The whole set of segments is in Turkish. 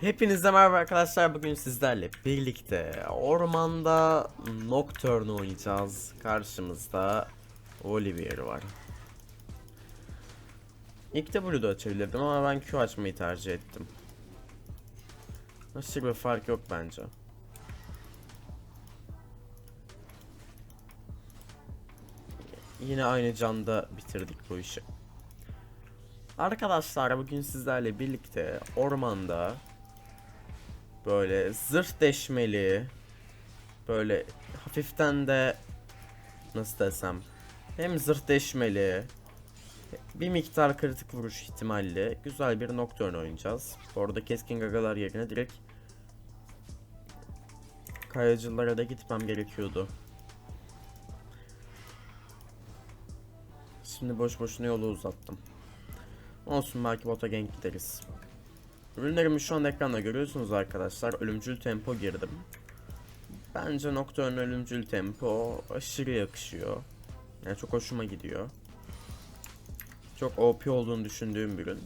Hepinize merhaba arkadaşlar. Bugün sizlerle birlikte ormanda Nocturne oynayacağız. Karşımızda Olivier var. İlk de Blue'da açabilirdim ama ben Q açmayı tercih ettim. Aşırı bir fark yok bence. Yine aynı canda bitirdik bu işi. Arkadaşlar bugün sizlerle birlikte ormanda böyle zırh deşmeli böyle hafiften de nasıl desem hem zırh deşmeli bir miktar kritik vuruş ihtimalli güzel bir Nocturne oynayacağız. Bu arada keskin gagalar yerine direkt kayacılara da gitmem gerekiyordu. Şimdi boş boşuna yolu uzattım. Olsun belki bota gank gideriz. Ürünlerimi şu an ekranda görüyorsunuz arkadaşlar. Ölümcül tempo girdim. Bence Nocturne ölümcül tempo aşırı yakışıyor. Yani çok hoşuma gidiyor. Çok OP olduğunu düşündüğüm bir ürün.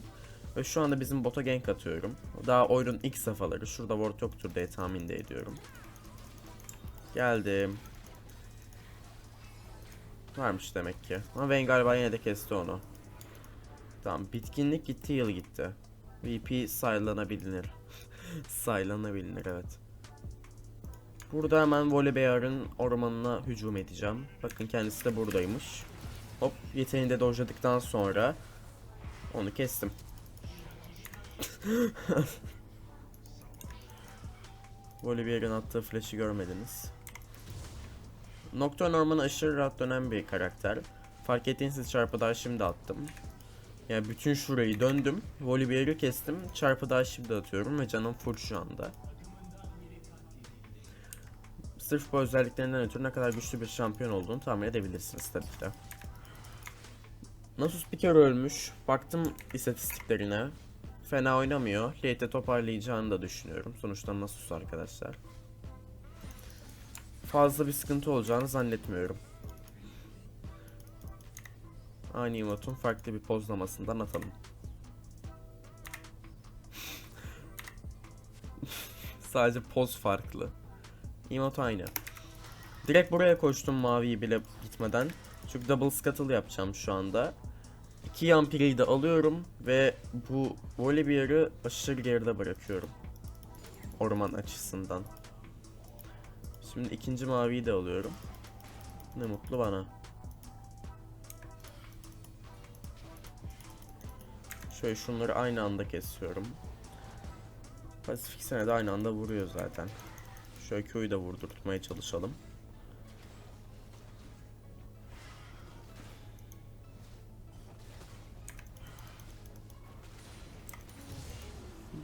Ve şu anda bizim bota gank atıyorum. Daha oyunun ilk safhaları. Şurada ward yoktur diye tahmin de ediyorum. Geldim. Varmış demek ki. Ama Vayne galiba yine de kesti onu. Tamam bitkinlik gitti yıl gitti. VP saylanabilir. saylanabilir evet. Burada hemen Volibear'ın ormanına hücum edeceğim. Bakın kendisi de buradaymış. Hop yeteneğini de dojladıktan sonra onu kestim. Volibear'ın attığı flash'ı görmediniz. Nocturne ormanı aşırı rahat dönen bir karakter. Fark ettiğiniz çarpı daha şimdi attım. Yani bütün şurayı döndüm. Volibear'ı kestim. Çarpı daha şimdi atıyorum ve canım full şu anda. Sırf bu özelliklerinden ötürü ne kadar güçlü bir şampiyon olduğunu tahmin edebilirsiniz tabii ki de. Nasus bir kere ölmüş. Baktım istatistiklerine. Fena oynamıyor. Late'de toparlayacağını da düşünüyorum. Sonuçta Nasus arkadaşlar. Fazla bir sıkıntı olacağını zannetmiyorum. Aynı emotun farklı bir pozlamasından atalım. Sadece poz farklı. Emot aynı. Direkt buraya koştum maviyi bile gitmeden. Çünkü double scuttle yapacağım şu anda. İki yampiriyi de alıyorum ve bu Volibear'ı aşırı geride bırakıyorum. Orman açısından. Şimdi ikinci maviyi de alıyorum. Ne mutlu bana. Şöyle şunları aynı anda kesiyorum. Pasifik sene de aynı anda vuruyor zaten. Şöyle köyü de vurdurtmaya çalışalım.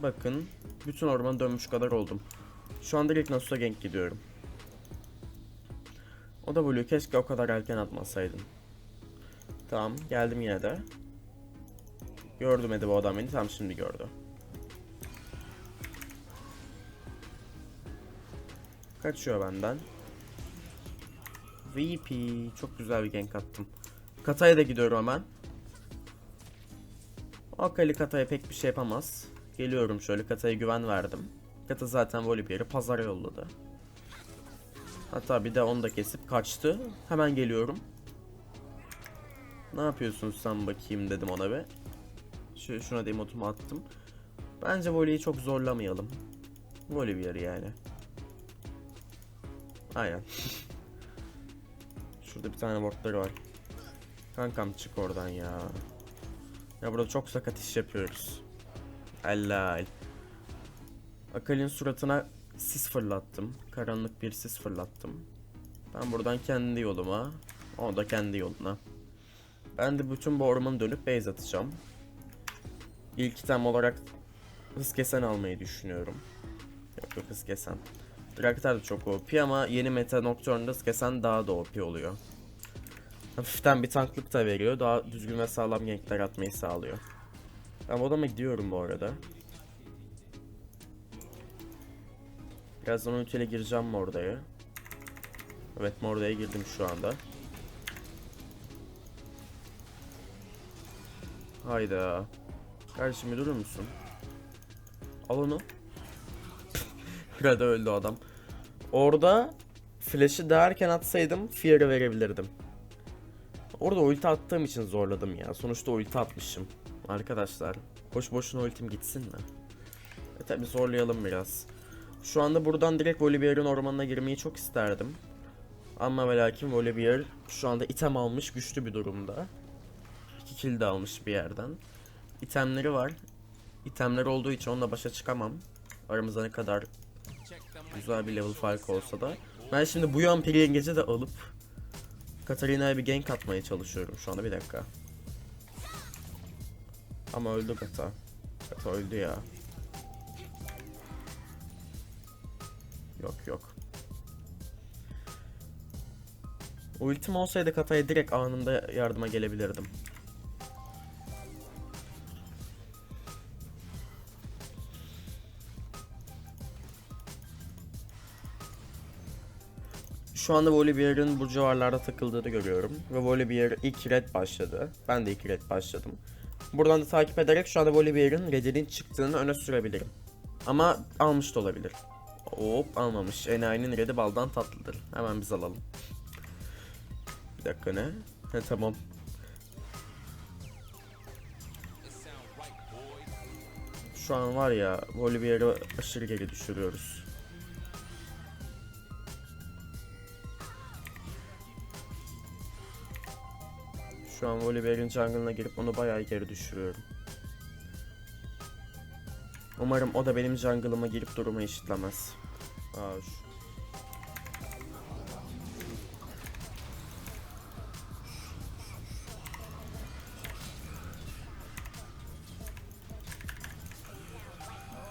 Bakın bütün orman dönmüş kadar oldum. Şu anda direkt Nasus'a gank gidiyorum. O da Blue keşke o kadar erken atmasaydım. Tamam geldim yine de. Gördüm Edi bu adam beni tam şimdi gördü. Kaçıyor benden. VP çok güzel bir gank attım. Kataya da gidiyorum hemen. Akali Kata'ya pek bir şey yapamaz. Geliyorum şöyle Kata'ya güven verdim. Kata zaten Volibear'ı pazara yolladı. Hatta bir de onu da kesip kaçtı. Hemen geliyorum. Ne yapıyorsun sen bakayım dedim ona be. Şu, şuna da emotumu attım. Bence voleyi çok zorlamayalım. Voley bir yer yani. Aynen. Şurada bir tane wardları var. Kankam çık oradan ya. Ya burada çok sakat iş yapıyoruz. Helal. Akali'nin suratına sis fırlattım. Karanlık bir sis fırlattım. Ben buradan kendi yoluma. O da kendi yoluna. Ben de bütün bu ormanı dönüp base atacağım. İlk item olarak hız kesen almayı düşünüyorum. Yok yok hız kesen. Draktar da çok OP ama yeni meta Nocturne'da hız kesen daha da OP oluyor. Hafiften bir tanklık da veriyor. Daha düzgün ve sağlam gankler atmayı sağlıyor. Ben bu adama gidiyorum bu arada. Birazdan ultiyle gireceğim Morda'ya. Evet Morda'ya girdim şu anda. Hayda. Kardeşim durur musun? Al onu. Red öldü adam. Orada flash'ı derken atsaydım Fear'ı verebilirdim. Orada ulti attığım için zorladım ya. Sonuçta ulti atmışım. Arkadaşlar boş boşuna ultim gitsin mi? E tabi zorlayalım biraz. Şu anda buradan direkt Volibear'ın ormanına girmeyi çok isterdim. Ama ve lakin Volibear şu anda item almış güçlü bir durumda. 2 kill de almış bir yerden. İtemleri var. İtemler olduğu için onunla başa çıkamam. Aramızda ne kadar güzel bir level farkı olsa da. Ben şimdi bu Yampiri yengeci de alıp Katarina'ya bir gank atmaya çalışıyorum şu anda bir dakika. Ama öldü Kata. Kata öldü ya. Yok yok. Ultim olsaydı Kata'ya direkt anında yardıma gelebilirdim. Şu anda Volibear'ın bu civarlarda takıldığını görüyorum. Ve Volibear ilk red başladı. Ben de ilk red başladım. Buradan da takip ederek şu anda Volibear'ın redinin çıktığını öne sürebilirim. Ama almış da olabilir. Hop almamış. Enayi'nin redi baldan tatlıdır. Hemen biz alalım. Bir dakika ne? He tamam. Şu an var ya Volibear'ı aşırı geri düşürüyoruz. Şu an Volibear'ın jungle'ına girip onu bayağı geri düşürüyorum. Umarım o da benim jungle'ıma girip durumu eşitlemez. Aa,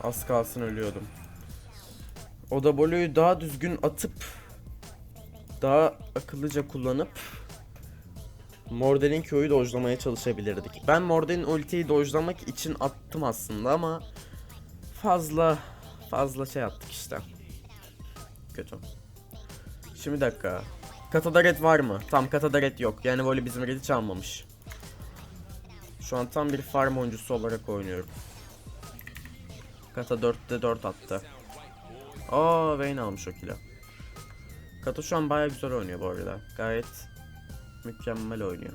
Az kalsın ölüyordum. O W'yu daha düzgün atıp daha akıllıca kullanıp Morden'in Q'yu dojlamaya çalışabilirdik. Ben Morden'in ultiyi dojlamak için attım aslında ama fazla fazla şey attık işte. Kötü. Şimdi dakika. Katada red var mı? Tam katada red yok. Yani böyle bizim red'i çalmamış. Şu an tam bir farm oyuncusu olarak oynuyorum. Kata 4'te 4 attı. Aa Vayne almış o kill'i. Kata şu an baya güzel oynuyor bu arada. Gayet mükemmel oynuyor.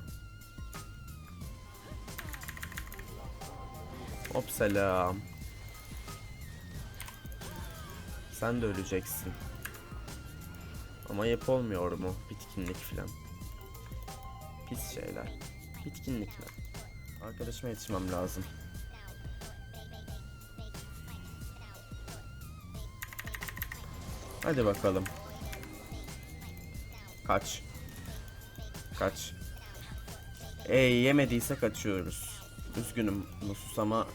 Hop selam. Sen de öleceksin. Ama ayıp olmuyor mu? Bitkinlik filan. Pis şeyler. Bitkinlikler. Arkadaşıma yetişmem lazım. Hadi bakalım. Kaç. Kaç. Ey yemediyse kaçıyoruz. Üzgünüm Musus ama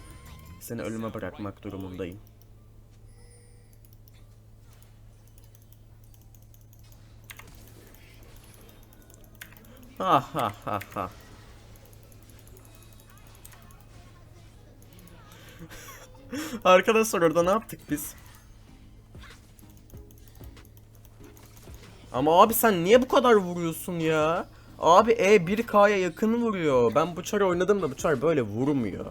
seni ölüme bırakmak durumundayım. Ha ha ha ha. Arkadaşlar orada ne yaptık biz? Ama abi sen niye bu kadar vuruyorsun ya? Abi E 1K'ya yakın vuruyor. Ben bu çar oynadım da bu çar böyle vurmuyor.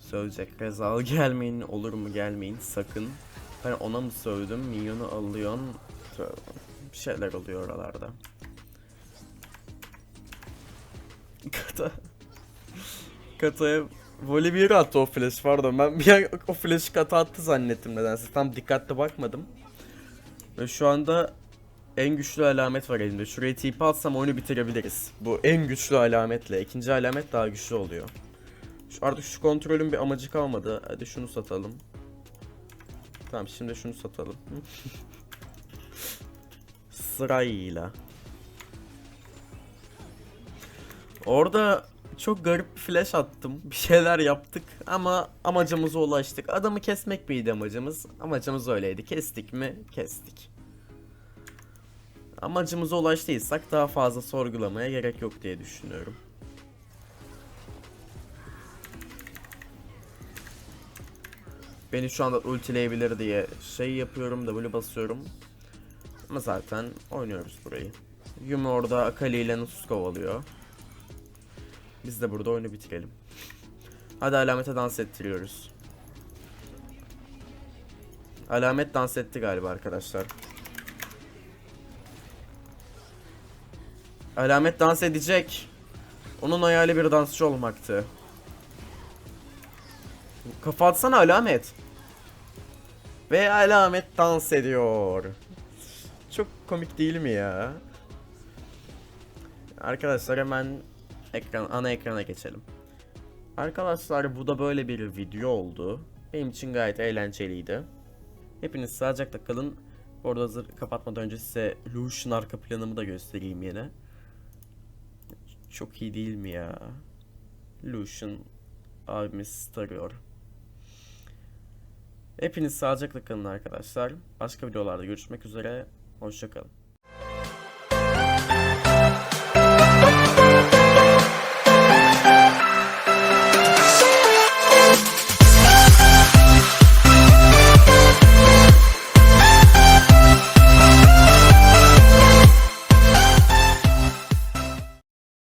Söyleyecek Rezal gelmeyin olur mu gelmeyin sakın. Ben ona mı sövdüm minyonu alıyorsun. Bir şeyler oluyor oralarda. Kata. Kata'ya voley bir attı o flash pardon ben bir an o flash'ı kata attı zannettim nedense tam dikkatli bakmadım. Ve şu anda en güçlü alamet var elimde. Şuraya TP atsam oyunu bitirebiliriz. Bu en güçlü alametle. ikinci alamet daha güçlü oluyor. Şu, artık şu kontrolün bir amacı kalmadı. Hadi şunu satalım. Tamam şimdi şunu satalım. Sırayla. Orada çok garip bir flash attım. Bir şeyler yaptık ama amacımıza ulaştık. Adamı kesmek miydi amacımız? Amacımız öyleydi. Kestik mi? Kestik. Amacımıza ulaştıysak daha fazla sorgulamaya gerek yok diye düşünüyorum. Beni şu anda ultileyebilir diye şey yapıyorum, W basıyorum. Ama zaten oynuyoruz burayı. Yumi orada Akali ile Nasus kovalıyor. Biz de burada oyunu bitirelim. Hadi alamete dans ettiriyoruz. Alamet dans etti galiba arkadaşlar. Alamet dans edecek. Onun hayali bir dansçı olmaktı. Kafa atsana alamet. Ve alamet dans ediyor. Çok komik değil mi ya? Arkadaşlar hemen ekran, ana ekrana geçelim. Arkadaşlar bu da böyle bir video oldu. Benim için gayet eğlenceliydi. Hepiniz sağlıcakla kalın. Bu hazır kapatmadan önce size Lucian arka planımı da göstereyim yine. Çok iyi değil mi ya? Lucian abimiz tarıyor. Hepiniz sağlıcakla kalın arkadaşlar. Başka videolarda görüşmek üzere. Hoşçakalın.